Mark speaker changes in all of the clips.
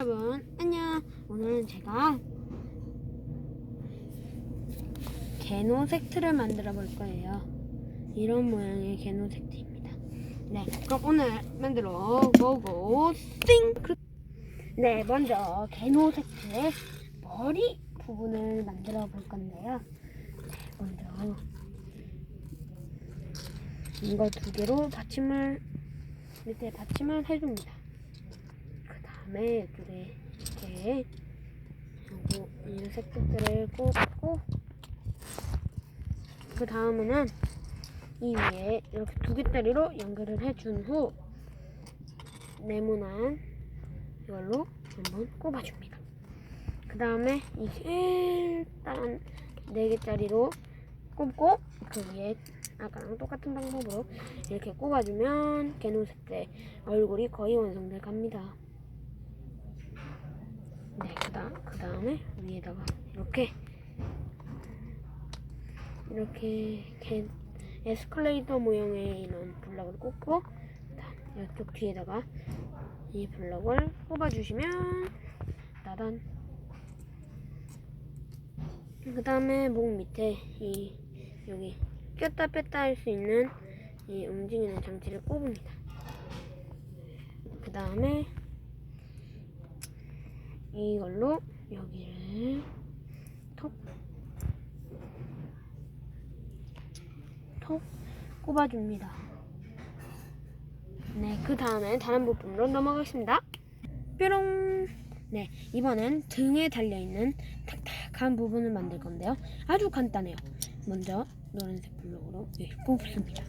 Speaker 1: 여러분 안녕. 오늘은 제가 게노색트를 만들어 볼 거예요. 이런 모양의 게노색트입니다. 네 그럼 오늘 만들어 보고 싱크 네 먼저 게노색트의 머리 부분을 만들어 볼 건데요. 네, 먼저 이거 두 개로 받침을 밑에 받침을 해줍니다. 그 다음에 이쪽에 이렇게 이 색깔들을 꽂고 그 다음에는 이 위에 이렇게 두 개짜리로 연결을 해준 후 네모난 이걸로 한번 꼽아줍니다. 그 다음에 이 일단 네 개짜리로 꼽고 그 위에 아까랑 똑같은 방법으로 이렇게 꼽아주면 개노색 때 얼굴이 거의 완성돼 갑니다. 네, 그다음 그 다음에 위에다가 이렇게 이렇게 개, 에스컬레이터 모양의 이런 블럭을 꽂고 이쪽 뒤에다가 이 블럭을 꼽아주시면 따단 그 다음에 목 밑에 이 여기 꼈다 뺐다 할 수 있는 이 움직이는 장치를 꼽습니다. 그 다음에 이걸로 여기를 톡, 톡 꼽아줍니다. 네, 그 다음에 다른 부분으로 넘어가겠습니다. 뾰롱! 네, 이번엔 등에 달려있는 탁탁한 부분을 만들 건데요. 아주 간단해요. 먼저 노란색 블록으로 여기 꼽습니다.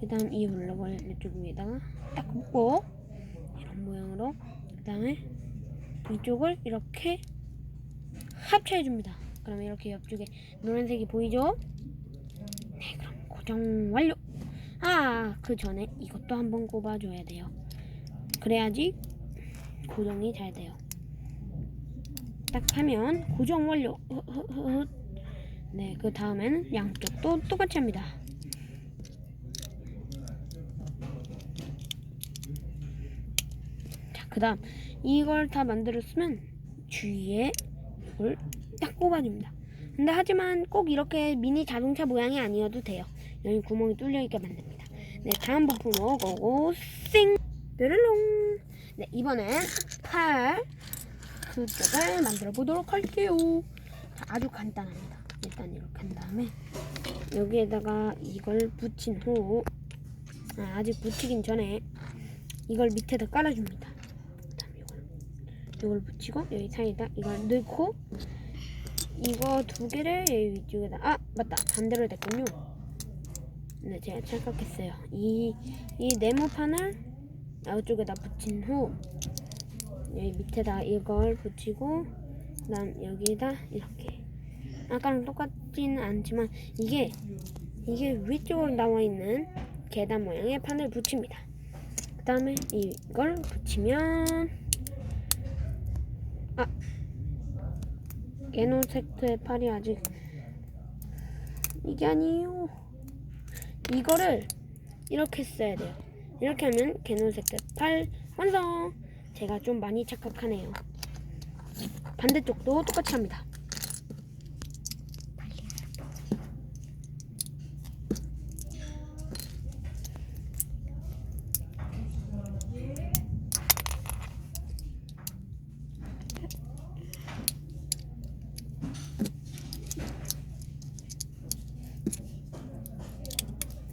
Speaker 1: 그 다음 이 블록을 이쪽 위에다가 딱 꼽고 이런 모양으로 그 다음에 이쪽을 이렇게 합체해 줍니다. 그러면 이렇게 옆쪽에 노란색이 보이죠? 네, 그럼 고정 완료. 아, 그 전에 이것도 한번 꼽아줘야 돼요. 그래야지 고정이 잘 돼요. 딱 하면 고정 완료. 네, 그 다음에는 양쪽도 똑같이 합니다. 자, 그 다음 이걸 다 만들었으면 주위에 이걸 딱 꼽아줍니다. 근데 하지만 꼭 이렇게 미니 자동차 모양이 아니어도 돼요. 여기 구멍이 뚫려 있게 만듭니다. 네, 다음 부품으로 고고 싱 뾰르롱. 네, 이번엔 팔 그쪽을 만들어 보도록 할게요. 자, 아주 간단합니다. 일단 이렇게 한 다음에 여기에다가 이걸 붙인 후 아, 아직 붙이긴 전에 이걸 밑에다 깔아줍니다. 이걸 붙이고 여기 사이에다 이걸 넣고 이거 두 개를 여기 위쪽에다 아 맞다 반대로 됐군요. 네 제가 착각했어요. 이 이 네모판을 이쪽에다 붙인 후 여기 밑에다 이걸 붙이고 그다음 여기에다 이렇게 아까랑 똑같지는 않지만 이게 이게 위쪽으로 나와 있는 계단 모양의 판을 붙입니다. 그 다음에 이걸 붙이면 게노색트의 팔이 아직 이게 아니에요. 이거를 이렇게 써야 돼요. 이렇게 하면 게노색트 팔 완성. 제가 좀 많이 착각하네요. 반대쪽도 똑같이 합니다.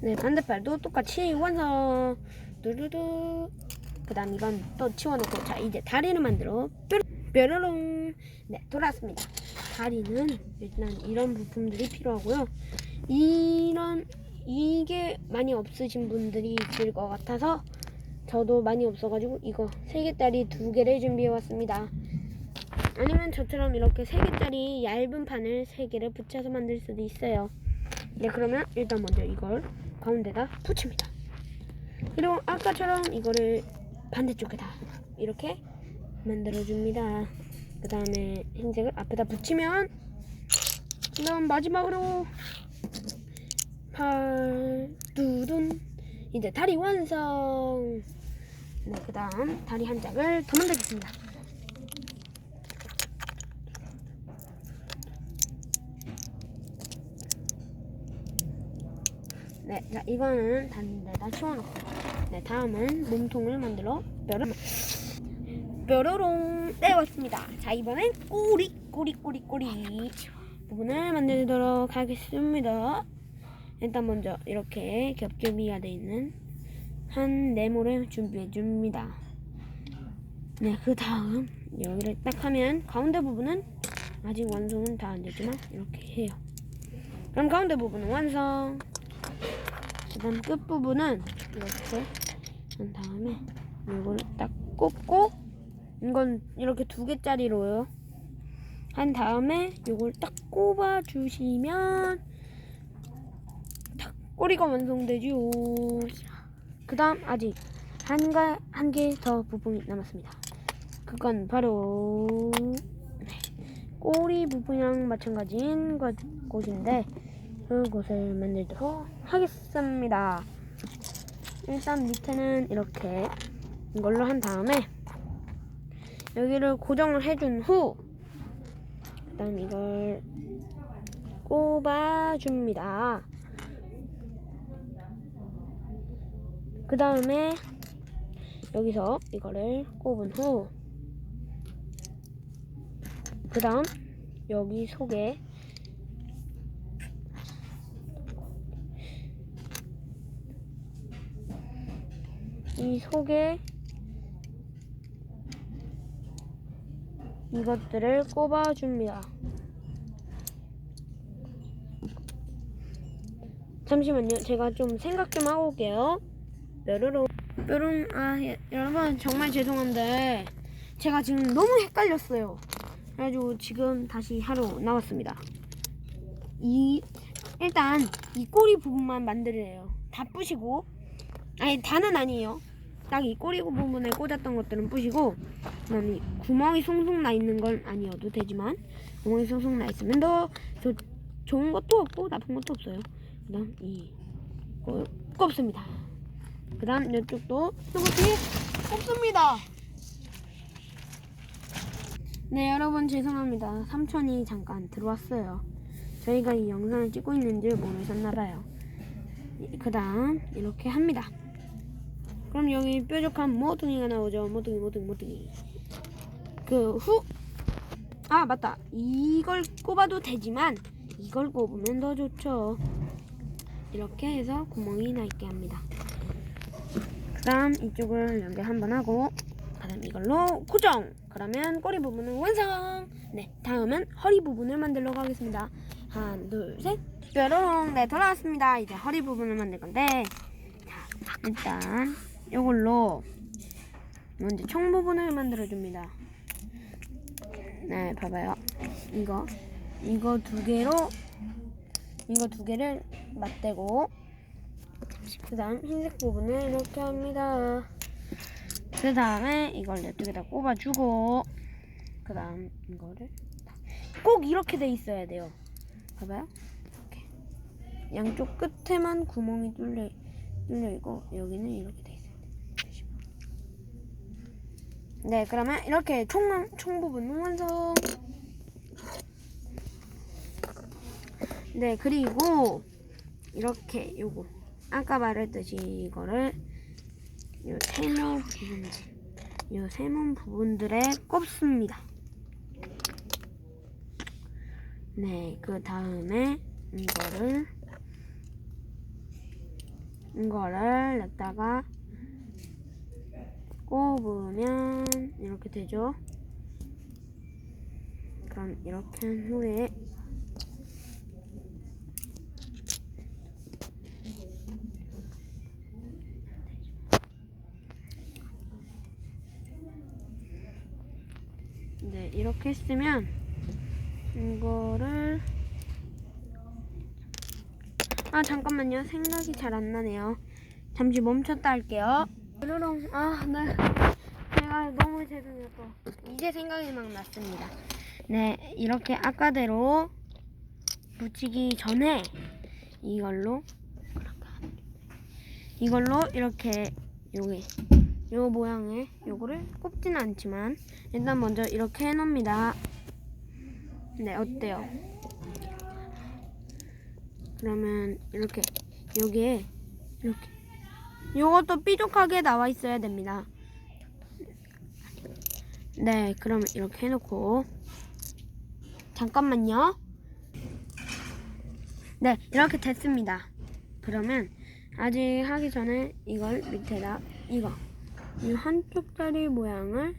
Speaker 1: 네, 반대팔도 똑같이 완성. 두두두. 그 다음 이건 또 치워놓고, 자, 이제 다리를 만들어. 뾰로, 뾰로롱. 네, 돌아왔습니다. 다리는 일단 이런 부품들이 필요하고요. 이런, 이게 많이 없으신 분들이 있을 것 같아서 저도 많이 없어가지고 이거 세 개짜리 두 개를 준비해왔습니다. 아니면 저처럼 이렇게 세 개짜리 얇은 판을 세 개를 붙여서 만들 수도 있어요. 네, 그러면 일단 먼저 이걸 가운데다 붙입니다. 그리고 아까처럼 이거를 반대쪽에다 이렇게 만들어줍니다. 그 다음에 흰색을 앞에다 붙이면 그 다음 마지막으로 팔 두둔 이제 다리 완성. 네, 그 다음 다리 한 짝을 더 만들겠습니다. 자 이거는 단데다 치워놓고. 네, 다음은 몸통을 만들어 뼈를 뾰로롱 떼왔습니다. 자 이번엔 꼬리 꼬리 꼬리 꼬리 부분을 만들도록 하겠습니다. 일단 먼저 이렇게 겹겹이가 돼 있는 한 네모를 준비해 줍니다. 네, 그 다음 여기를 딱 하면 가운데 부분은 아직 완성은 다 안 되지만 이렇게 해요. 그럼 가운데 부분은 완성. 그다음 끝 부분은 이렇게 한 다음에 이걸 딱 꽂고 이건 이렇게 두 개짜리로요. 한 다음에 이걸 딱 꼽아 주시면 딱 꼬리가 완성되죠. 그다음 아직 한가한 개 더 부분이 남았습니다. 그건 바로 네, 꼬리 부분이랑 마찬가지인 것, 곳인데 그곳을 만들도록 하겠습니다. 일단 밑에는 이렇게 이걸로 한 다음에 여기를 고정을 해준 후 그다음 이걸 꼽아줍니다. 그 다음에 여기서 이거를 꼽은 후 그 다음 여기 속에 이 속에 이것들을 꼽아줍니다. 잠시만요. 제가 좀 생각 좀 하고 올게요. 뾰로롱. 뾰롱, 아, 예, 여러분, 정말 죄송한데, 제가 지금 너무 헷갈렸어요. 그래가지고 지금 다시 하러 나왔습니다. 이, 일단, 이 꼬리 부분만 만들래요. 다 부시고, 아니, 다는 아니에요. 딱 이 꼬리 부분에 꽂았던 것들은 부시고, 그 다음에 이 구멍이 송송 나 있는 건 아니어도 되지만, 구멍이 송송 나 있으면 더 좋- 좋은 것도 없고, 나쁜 것도 없어요. 그 다음, 이, 꼽- 꼽습니다. 그 다음, 이쪽도 똑같이 꼽습니다. 네, 여러분 죄송합니다. 삼촌이 잠깐 들어왔어요. 저희가 이 영상을 찍고 있는 줄 모르셨나봐요. 그 다음, 이렇게 합니다. 그럼 여기 뾰족한 모퉁이가 나오죠. 모퉁이, 모퉁이, 모퉁이. 그 후, 아, 맞다. 이걸 꼽아도 되지만, 이걸 꼽으면 더 좋죠. 이렇게 해서 구멍이 나 있게 합니다. 그 다음, 이쪽을 연결 한번 하고, 그 다음 이걸로 고정! 그러면 꼬리 부분은 완성! 네, 다음은 허리 부분을 만들러 가겠습니다. 하나, 둘, 셋. 뾰로롱! 네, 돌아왔습니다. 이제 허리 부분을 만들 건데, 자, 일단, 이걸로 먼저 총 부분을 만들어 줍니다. 네, 봐봐요. 이거, 이거 두 개로, 이거 두 개를 맞대고, 그 다음 흰색 부분을 이렇게 합니다. 그 다음에 이걸 이쪽에다 꼽아주고, 그 다음 이거를 꼭 이렇게 돼 있어야 돼요. 봐봐요. 이렇게. 양쪽 끝에만 구멍이 뚫려, 뚫려 있고, 여기는 이렇게 돼 있어야 돼요. 네, 그러면 이렇게 총, 총 부분은 완성. 네, 그리고 이렇게 요거 아까 말했듯이 이거를 요 세모 부분들, 요 세모 부분들에 꼽습니다. 네, 그 다음에 이거를 이거를 냈다가 꼽으면 이렇게 되죠. 그럼 이렇게 한 후에 네, 이렇게 했으면 이거를 아 잠깐만요. 생각이 잘 안 나네요. 잠시 멈췄다 할게요 르르렁 아 네. 제가 너무 죄송해요 또 이제 생각이 막 났습니다. 네 이렇게 아까대로 붙이기 전에 이걸로 이걸로 이렇게 여기 요 모양의 요거를 꼽지는 않지만 일단 먼저 이렇게 해놓습니다. 네 어때요? 그러면 이렇게 여기에 이렇게 요것도 삐죽하게 나와 있어야 됩니다. 네, 그러면 이렇게 해놓고 잠깐만요. 네, 이렇게 됐습니다. 그러면 아직 하기 전에 이걸 밑에다 이거 이 한쪽짜리 모양을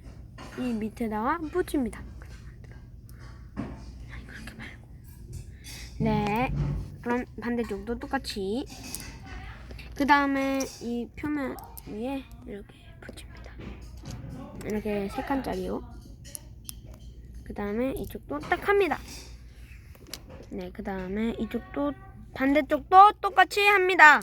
Speaker 1: 이 밑에다가 붙입니다. 말고. 네, 그럼 반대쪽도 똑같이 그 다음에 이 표면 위에 이렇게 붙입니다. 이렇게 세 칸짜리요. 그 다음에 이쪽도 딱 합니다. 네, 그 다음에 이쪽도 반대쪽도 똑같이 합니다.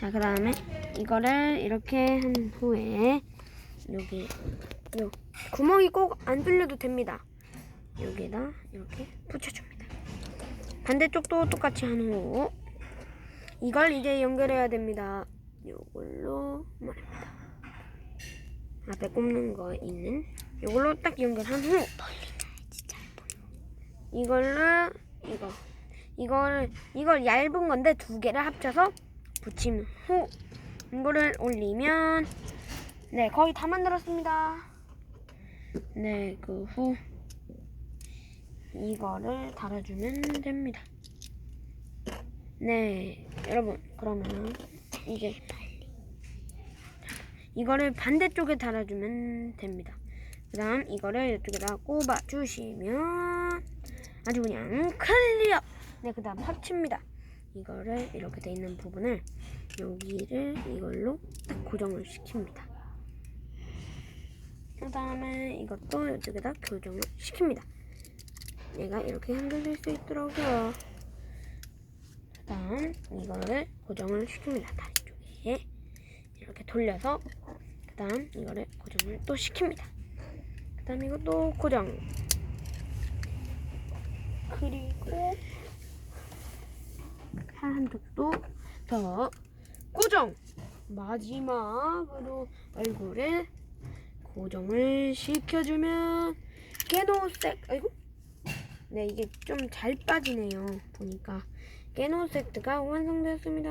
Speaker 1: 자, 그 다음에 이거를 이렇게 한 후에 여기 요 구멍이 꼭 안 뚫려도 됩니다. 여기에다 이렇게 붙여줍니다. 반대쪽도 똑같이 한 후 이걸 이제 연결해야 됩니다. 요걸로 말입니다. 앞에 꼽는 거 있는 요걸로 딱 연결한 후 이걸로 이거 이걸 이걸 얇은 건데 두 개를 합쳐서 붙인 후 이거를 올리면 네 거의 다 만들었습니다. 네그 후 이거를 달아주면 됩니다. 네 여러분 그러면 이제 이거를 반대쪽에 달아주면 됩니다. 그 다음 이거를 이쪽에다 꼽아 주시면 아주 그냥 클리어. 네 그 다음 합칩니다. 이거를 이렇게 돼 있는 부분을 여기를 이걸로 딱 고정을 시킵니다. 그 다음에 이것도 이쪽에다 교정을 시킵니다. 얘가 이렇게 연결될 수그 다음 이거를 고정을 시킵니다. 다리 쪽에. 이렇게 돌려서 그 다음 이거를 고정을 또 시킵니다. 그 다음 이것도 고정. 그리고 한쪽도 더 고정. 마지막으로 얼굴에 고정을 시켜주면 게노색. 아이고. 네 이게 좀 잘 빠지네요 보니까 게노색트가 완성되었습니다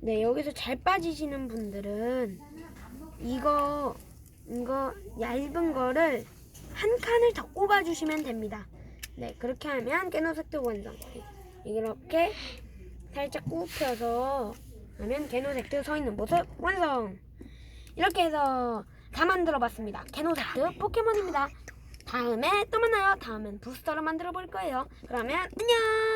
Speaker 1: 네 여기서 잘 빠지시는 분들은 이거 이거 얇은 거를 한 칸을 더 꼽아주시면 됩니다. 네, 그렇게 하면 게노색트 완성. 이렇게 살짝 굽혀서 하면 게노색트 서 있는 모습 완성. 이렇게 해서 다 만들어 봤습니다. 게노색트 포켓몬입니다. 다음에 또 만나요. 다음엔 부스터로 만들어 볼 거예요. 그러면 안녕.